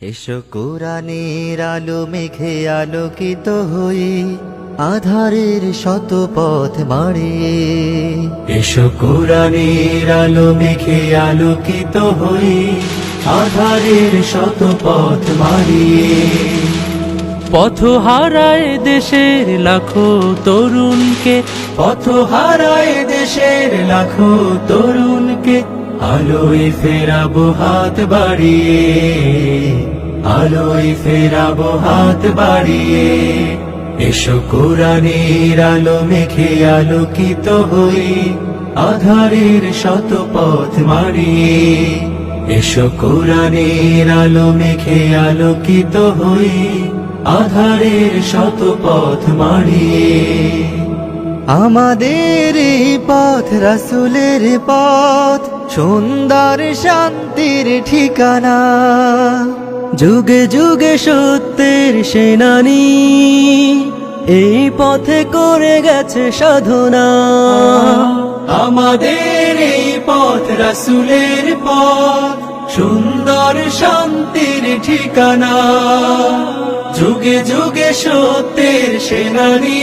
এসো কোরআনের আলো মেঘে আলোকিত হয়ে আধারের শত পথ মারিয়ে এসো কোরআনের আলো মেঘে আলোকিত হয়ে আধারের শত পথ মারিয়ে পথ হারায় দেশের লাখো তরুণকে। পথ হারায় দেশের লাখো তরুণকে। আলোয় ফেরাবো হাত বাড়িয়ে, আলোয় ফেরাবো হাত বাড়িয়ে। এসো কোরআনের আলো মেঘে আলোকিত হই, আধারের শত পথ মারিয়ে এসো কোরআনের আলো মেঘে আলোকিত হই, আধারের শত পথ মারিয়ে আমাদের এই পথ, রাসুলের পথ, সুন্দর শান্তির ঠিকানা। যুগে যুগে সত্যের সেনানি, এই পথে করে গেছে সাধনা। আমাদের এই পথ, রাসুলের পথ, সুন্দর শান্তির ঠিকানা। যুগে যুগে সত্যের সেনানি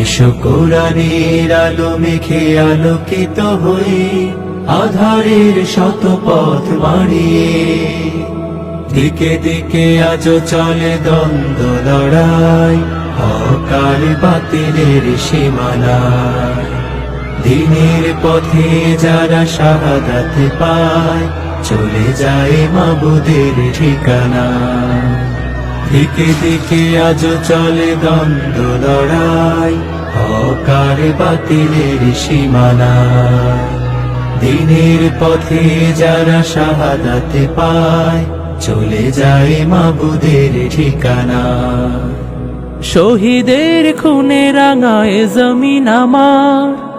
এসো কোরআনের আলো মেখে আলোকিত হই আধারের শত পথ মারিয়ে দিকে দিকে আজ চলে দ্বন্দ্ব, লড়াই হকার বাতিলের সীমানায়। দিনের পথে যারা শাহাদাত পায়, চলে যায় মাবুদের ঠিকানা দিকে দিকে আজ চলে দ্বন্দ্ব লড়াই হকার বাতিলের সীমানা দিনের পথে যারা শাহাদাত পায়, চলে যায় মাবুদের ঠিকানা শহীদের খুনে রাঙায় জমিন আমার